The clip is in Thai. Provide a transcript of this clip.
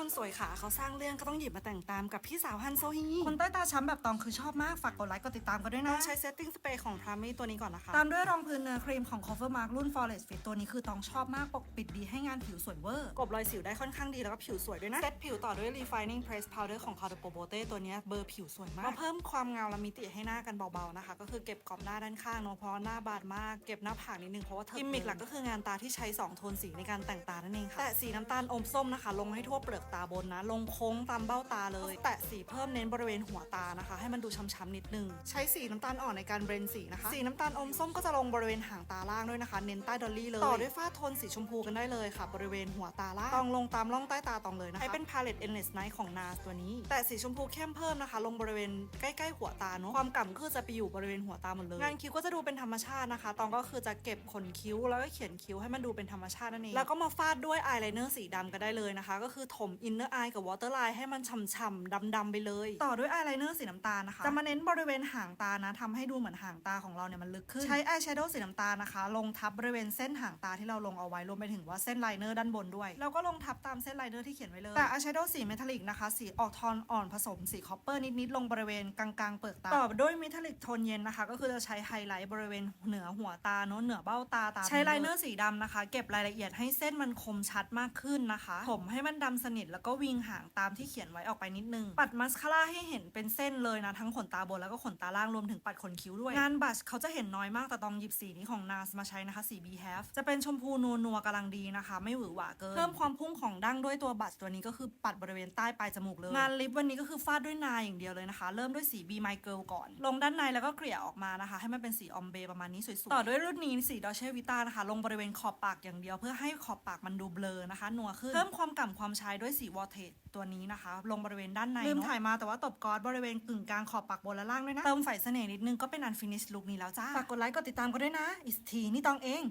คนสวยขาเขาสร้างเรื่องก็ต้องหยิบมาแต่งตามกับพี่สาวฮันโซฮีคนใต้ตาช้ำแบบตองคือชอบมาก ฝากกดไลค์กดติดตามกันด้วยนะใช้เซตติ้งสเปรย์ของพรามี่ตัวนี้ก่อนนะคะ ตามด้วยรองพื้นเนื้อครีมของ Cover Mark รุ่น Forest Fit ตัวนี้คือตองชอบมากปกปิดดีให้งานผิวสวยเวอร์กลบรอยสิวได้ค่อนข้างดีแล้วก็ผิวสวยด้วยนะเซตผิวต่อด้วย refining press powder ของ c a r d o p o b o t e ตัวเนี้ยเบอร์ผิวสวยมากมาเพิ่มความเงาและมิติให้หน้ากันเบาๆนะคะก็คือเก็บกรอบหน้าด้านข้างเนาะเพราะหน้าบาดมากเก็บหน้าผากนิดนึงเพราะว่ากิมมิกหลักก็คืองานตาที่ใช้สองโทนสีในการแต่งตานั่นเองค่ะแตะสีน้ำตาลอมส้มนะคะลงให้ทั่วเปลือกตาบนนะ ลงโค้งตามเบ้าตาเลย แตะสีเพิ่มเน้นบริเวณหัวตานะคะ ให้มันดูช้ำๆนิดนึง ใช้สีน้ำตาลอ่อนในการเบรนสีนะคะ สีน้ำตาลอมส้มก็จะลงบริเวณหางตาล่างด้วยนะคะ เน้นใต้ดอลลี่เลยต่อด้วยฝ้าโทนสีชมพูกันได้เลยค่ะ บริเวณหัวตาล่างตองลงตามร่องใต้ตาตองเลยนะคะใช้เป็น palette endless night ของ NARS ตัวนี้ แต่สีชมพูเข้มเพิ่มนะคะ ลงบริเวณใกล้ๆหัวตาเนาะความก่ำคือจะไปอยู่บริเวณหัวตาหมดเลยงานคิ้วก็จะดูเป็นธรรมชาตินะคะตองก็คือจะเก็บขนคิ้วแล้วก็เขียนคิ้วให้มันดูเป็นธรรมชาตินั่นเองแล้วก็มาฟาดด้วยอายไลเนอร์สีดำก็ได้เลยนะคะ ก็คือถม inner eye กับ water line ให้มันฉ่ำๆดำๆไปเลย ต่อด้วยอายไลเนอร์สีน้ำตาลนะคะจะมาเน้นบริเวณหางตานะทำให้ดูเหมือนหางตาของเราเนี่ยมันลึกขึ้น ใช้อายแชโดว์สีน้ำตาลนะคะ ลงทับบริเวณเส้นหางตาที่เราลงเอาไว้รวมไปถึงว่าเส้นไลเนอร์ด้านบนด้วยแล้วก็ลงทับตามเส้นไลเนอร์ที่เขียนไว้เลยแต่อายแชโดว์สีเมทัลลิกนะคะสีออกทอนอ่อนผสมสีคอปเปอร์นิดๆลงบริเวณกลางๆเปลือกตาต่อด้วยเมทัลลิกโทนเย็นนะคะก็คือจะใช้ไฮไลท์บริเวณเหนือหัวตาเนอะเหนือเบ้าตาตามใช้ไลเนอร์สีดำนะคะ เก็บรายละเอียดให้เส้นมันคมชัดมากขึ้นนะคะ ผมให้มันดำสนิทแล้วก็วิงหางตามที่เขียนไว้ออกไปนิดนึง ปัดมัสคาร่าให้เห็นเป็นเส้นเลยนะทั้งขนตาบนแล้วก็ขนตาล่างรวมถึงปัดขนคิ้วด้วย งานบัชเขาจะเห็นน้อยมากแต่ต้องหยิบสีนี้ของ NARS มาใช้นะคะสี B Have จะเป็นชมพูนัวนัวๆกำลังดีนะคะ ไม่หวือหวาเกิน เพิ่มความพุ่งของดั้งด้วยตัวบัชตัวนี้ก็คือปัดบริเวณใต้ปลายจมูกเลย งานลิปวันนี้ก็คือฟาดด้วยนายอย่างเดียวเลยนะคะ เริ่มด้วยสี B My Girl ก่อน ลงด้านในแล้วก็เกลี่ยออกมานะคะ ให้มันเป็นสีออมเบประมาณนี้สวยๆต่อด้วยรุ่นนี้สีดอเชวิตานะคะลงบริเวณขอบปากอย่างเดียว เพื่อให้ขอบปากมันดูเบลอนะคะนัวขึ้นเพิ่มความก่ำความชายด้วยสีวอเทสตัวนี้นะคะ ลงบริเวณด้านในลืมถ่ายมาแต่ว่าตบกอดบริเวณกึ่งกลางขอบปากบนและล่างด้วยนะ เติมไฟเสน่ห์นิดนึงก็เป็นอันฟินิชลุคนี้แล้วจ้า ฝากกดไลค์กดติดตามกันด้วยนะ อิสทีนี่ตองเอง